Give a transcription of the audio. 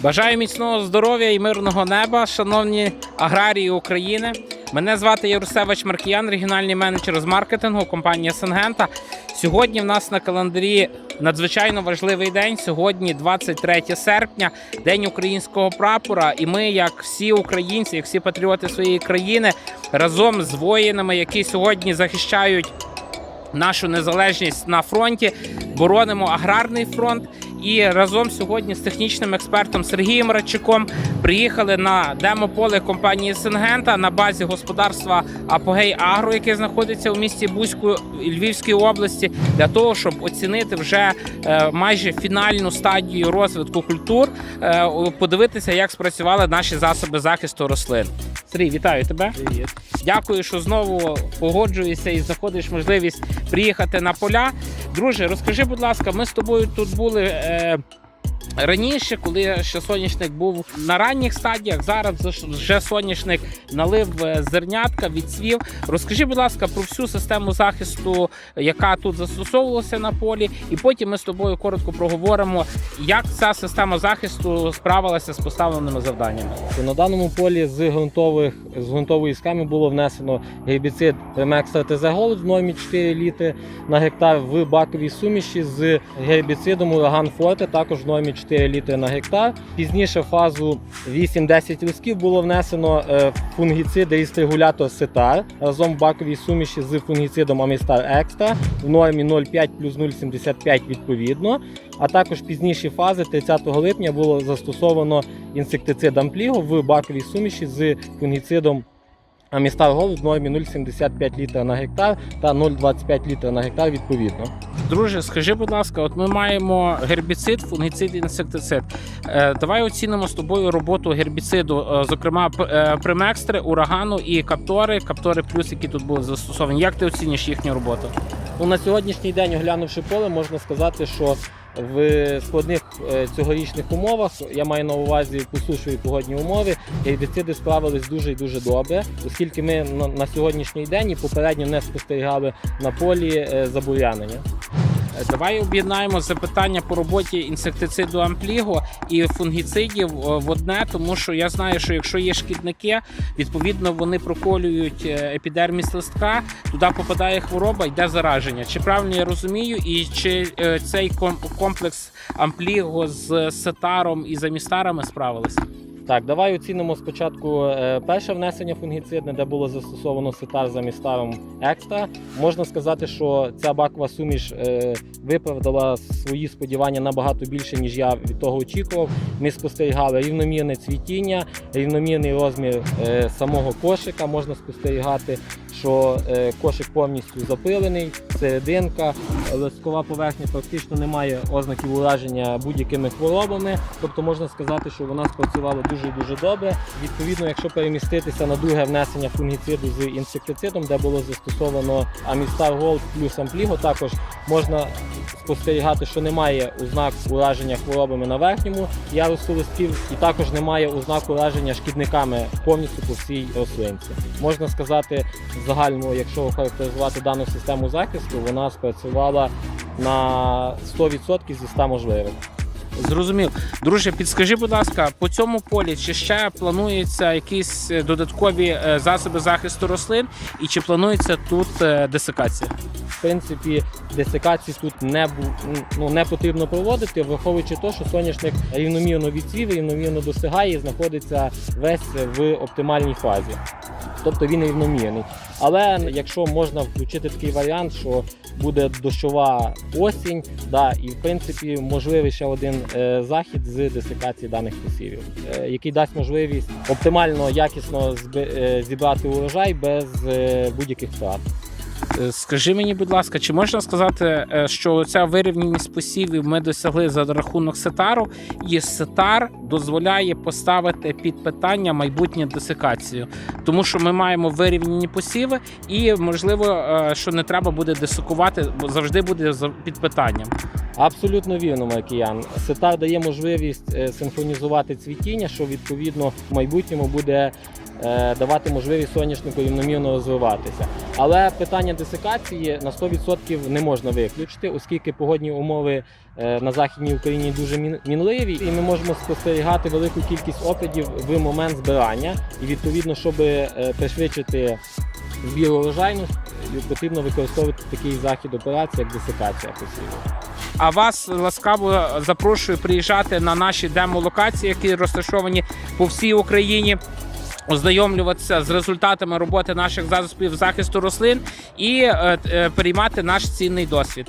Бажаю міцного здоров'я і мирного неба, шановні аграрії України. Мене звати Ярусевич Маркіян, регіональний менеджер з маркетингу компанії Сенгента. Сьогодні в нас на календарі надзвичайно важливий день. Сьогодні 23 серпня, день українського прапора. І ми, як всі українці, як всі патріоти своєї країни, разом з воїнами, які сьогодні захищають нашу незалежність на фронті, боронимо аграрний фронт. І разом сьогодні з технічним експертом Сергієм Радчуком приїхали на демополе компанії Сингента на базі господарства Апогей Агро, яке знаходиться у місті Бузьку Львівської області, для того, щоб оцінити вже е, майже фінальну стадію розвитку культур, е, подивитися, як спрацювали наші засоби захисту рослин. Сергій, вітаю тебе. Привіт. Дякую, що знову погоджуєшся і знаходиш можливість приїхати на поля. Друже, розкажи, будь ласка, ми з тобою тут були. Е... Раніше, коли ще соняшник був на ранніх стадіях, зараз вже соняшник налив е, зернятка, відцвів. Розкажи, будь ласка, про всю систему захисту, яка тут застосовувалася на полі, і потім ми з тобою коротко проговоримо, як ця система захисту справилася з поставленими завданнями. На даному полі з ґрунтових з ґрунтової схеми було внесено гербіцид Remextra ТЗ Gold в нормі 4 літри на гектар в баковій суміші з гербіцидом Ураган Форте також в нормі 4 літри на гектар. Пізніше фазу 8-10 листків було внесено е, фунгіцид регулятор Сетар разом в баковій суміші з фунгіцидом Амістар Екстра в нормі 0,5 плюс 0,75 відповідно. А також пізніші фази 30 липня було застосовано інсектицид Ампліго в баковій суміші з фунгіцидом Амістар Голд в нормі 0,75 літра на гектар та 0,25 літра на гектар відповідно. Друже, скажи, будь ласка, от ми маємо гербіцид, фунгіцид, інсектицид. Е, давай оцінимо з тобою роботу гербіциду, е, зокрема е, примекстри, урагану і каптори, каптори плюс, які тут були застосовані. Як ти оцінюєш їхню роботу? Ну, на сьогоднішній день, оглянувши поле, можна сказати, що в складних цьогорічних умовах я маю на увазі посушові погодні умови. Гербіциди справились дуже і дуже добре, оскільки ми на, сьогоднішній день і попередньо не спостерігали на полі забур'янення. Е, Давай об'єднаємо запитання по роботі інсектициду ампліго і фунгіцидів е, в одне, тому що я знаю, що якщо є шкідники, відповідно вони проколюють е, епідерміс листка, туди попадає хвороба, йде зараження. Чи правильно я розумію, і чи цей ком- комплекс ампліго з сетаром і замістарами справилися? Так, давай оцінимо спочатку е, перше внесення фунгіцидне, де було застосовано сетар за містаром екстра. Можна сказати, що ця бакова суміш е, виправдала свої сподівання набагато більше, ніж я від того очікував. Ми спостерігали рівномірне цвітіння, рівномірний розмір е, самого кошика. Можна спостерігати, що кошик повністю запилений, серединка, листкова поверхня практично не має ознаків ураження будь-якими хворобами. Тобто можна сказати, що вона спрацювала дуже-дуже добре. Відповідно, якщо переміститися на друге внесення фунгіциду з інсектицидом, де було застосовано Амістар Gold плюс Ампліго, також можна спостерігати, що немає ознак ураження хворобами на верхньому ярусу листків, і також немає ознак ураження шкідниками повністю по всій рослинці. Можна сказати, в загальному, якщо охарактеризувати дану систему захисту, вона спрацювала на 100% зі 100 можливих. Зрозумів. Друже, підскажи, будь ласка, по цьому полі чи ще плануються якісь е, додаткові е, засоби захисту рослин, і чи планується тут е, десикація? В принципі, десикації тут не ну, не потрібно проводити, враховуючи те, що соняшник рівномірно відцвів, рівномірно достигає і знаходиться весь в оптимальній фазі. Тобто він рівномірний. Але якщо можна включити такий варіант, що буде дощова осінь, да, і в принципі можливий ще один е, захід з десикації даних посівів, е, який дасть можливість оптимально якісно е, зібрати урожай без будь-яких втрат. Е, Скажи мені, будь ласка, чи можна сказати, е, що ця вирівняність посівів ми досягли за рахунок сетару, і сетар дозволяє поставити під питання майбутнє десикацію, тому що ми маємо вирівняні посіви, і можливо, е, що не треба буде десикувати, бо завжди буде під питанням. Абсолютно вірно, Маркіян. Сетар дає можливість е, синхронізувати цвітіння, що відповідно в майбутньому буде е, давати можливість соняшнику рівномірно розвиватися. Але питання десикації на 100% не можна виключити, оскільки погодні умови е, на західній Україні дуже мінливі, і ми можемо спостерігати велику кількість опадів в момент збирання. І відповідно, щоб пришвидшити збір урожайну, потрібно використовувати такий захід операції, як десикація посіву. А вас ласкаво запрошую приїжджати на наші демо-локації, які розташовані по всій Україні. Ознайомлюватися з результатами роботи наших засобів захисту рослин і е, е, переймати наш цінний досвід.